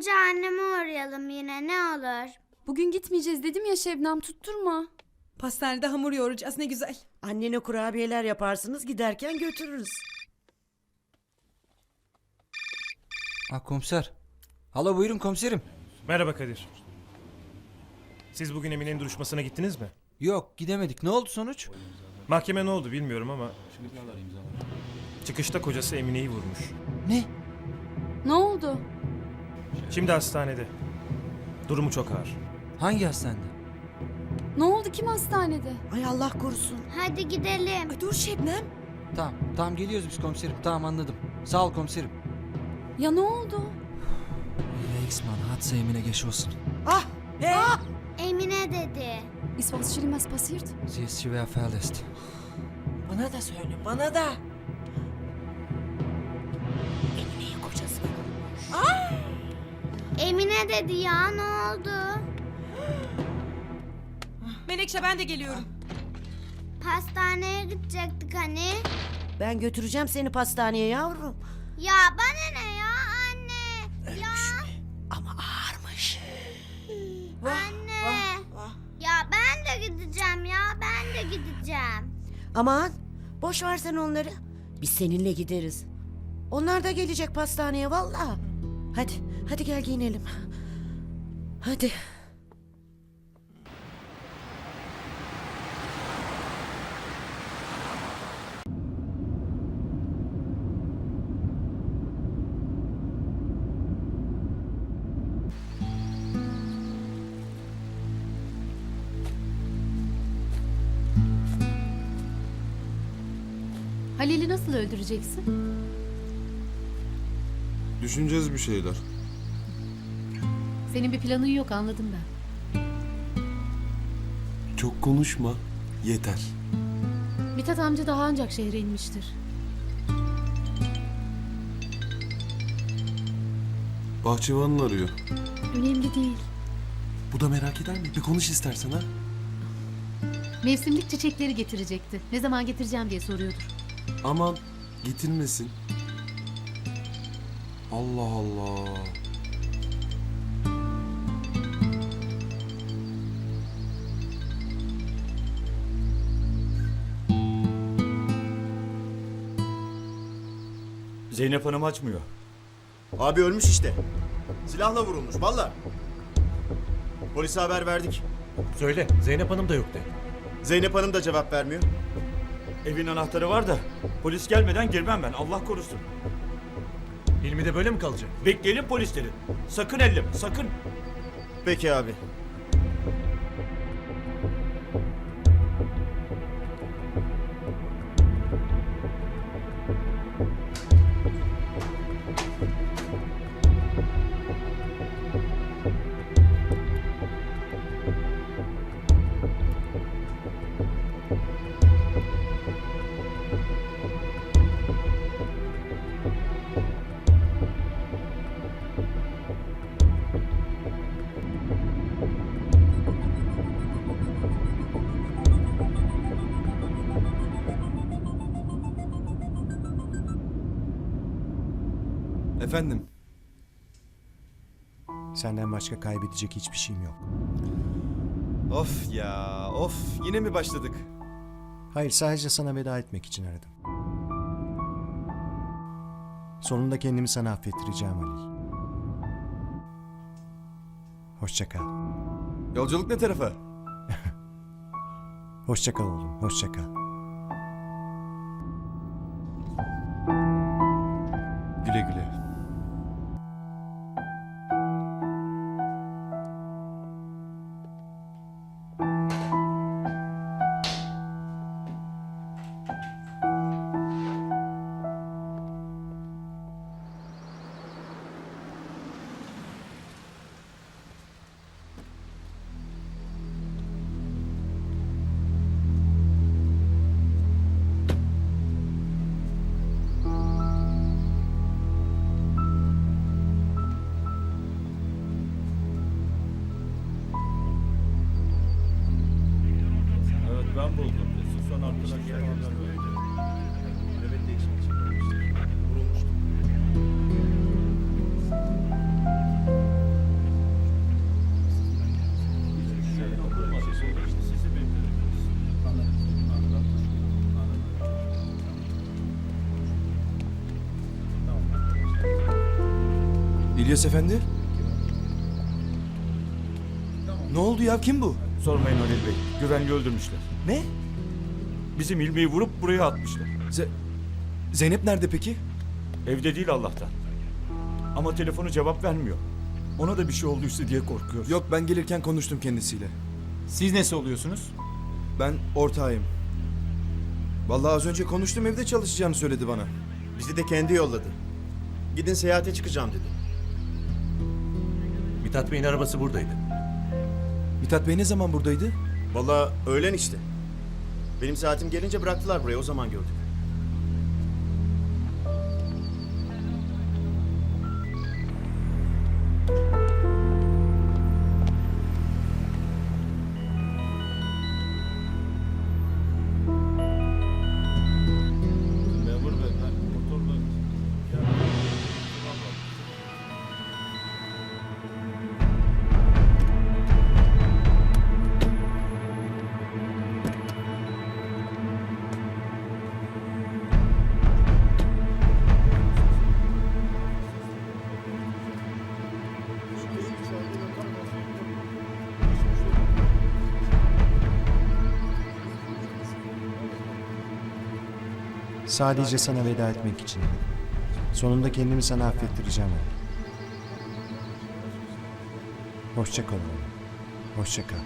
önce anneme uğrayalım yine ne olur. Bugün gitmeyeceğiz dedim ya Şebnem tutturma. Pastanede hamur yoğuracağız ne güzel. Annene kurabiyeler yaparsınız giderken götürürüz. Ha komiser. Hala buyurun komiserim. Merhaba Kadir. Siz bugün Emine'nin duruşmasına gittiniz mi? Yok gidemedik. Ne oldu sonuç? Mahkeme ne oldu bilmiyorum ama... Çıkışta kocası Emine'yi vurmuş. Ne? Ne oldu? Şimdi hastanede. Durumu çok ağır. Hangi hastanede? Ne oldu kim hastanede? Ay Allah korusun. Hadi gidelim. Ay dur Şebnem. Tamam. Tamam geliyoruz biz komiserim. Tamam anladım. Sağ ol komiserim. Ya ne oldu? Reichsmann hat sie Emine geschossen. Ah! Ne? Emine dedi. Ist was Schlimmes passiert? Sie ist schwer verletzt. Bana da söyle bana da. Emine dedi ya ne oldu? Menekşe ben de geliyorum. Pastaneye gidecektik hani. Ben götüreceğim seni pastaneye yavrum. Ya bana ne ya anne? Ya Ama ağırmış. anne. Ya ben de gideceğim ya ben de gideceğim. Aman boş ver sen onları. Biz seninle gideriz. Onlar da gelecek pastaneye valla. Hadi hadi gel giyinelim. Hadi. Halil'i nasıl öldüreceksin? Düşüneceğiz bir şeyler. Senin bir planın yok anladım ben. Çok konuşma. Yeter. Mithat amca daha ancak şehre inmiştir. Bahçıvanın arıyor. Önemli değil. Bu da merak eder mi? Bir konuş istersen ha. Mevsimlik çiçekleri getirecekti. Ne zaman getireceğim diye soruyordur. Aman getirmesin. Allah Allah. Zeynep Hanım açmıyor. Abi ölmüş işte. Silahla vurulmuş valla. Polise haber verdik. Söyle Zeynep Hanım da yok de. Zeynep Hanım da cevap vermiyor. Evin anahtarı var da polis gelmeden girmem ben Allah korusun. Hilmi de böyle mi kalacak? Bekleyelim polisleri. Sakın elleme sakın. Peki abi. Efendim. Senden başka kaybedecek hiçbir şeyim yok. Of ya of yine mi başladık? Hayır sadece sana veda etmek için aradım. Sonunda kendimi sana affettireceğim Halil. Hoşça kal. Yolculuk ne tarafa? Hoşça kal oğlum. Hoşça kal. Ben buldum. Son arkadaşlar geldiler böyle. Nöbet değişimi için İlyas Efendi? Ne oldu ya? Kim bu? Sormayın Halil Bey. Güvenli öldürmüşler. Ne? Bizim ilmeği vurup buraya atmışlar. Ze- Zeynep nerede peki? Evde değil Allah'tan. Ama telefonu cevap vermiyor. Ona da bir şey olduysa diye korkuyoruz. Yok ben gelirken konuştum kendisiyle. Siz nesi oluyorsunuz? Ben ortağıyım. Vallahi az önce konuştum evde çalışacağını söyledi bana. Bizi de kendi yolladı. Gidin seyahate çıkacağım dedi. Mithat Bey'in arabası buradaydı. Mithat Bey ne zaman buradaydı? Vallahi öğlen işte. Benim saatim gelince bıraktılar buraya o zaman gördük. Sadece sana veda etmek için. Sonunda kendimi sana affettireceğim. Hoşça kal. Hoşça kal.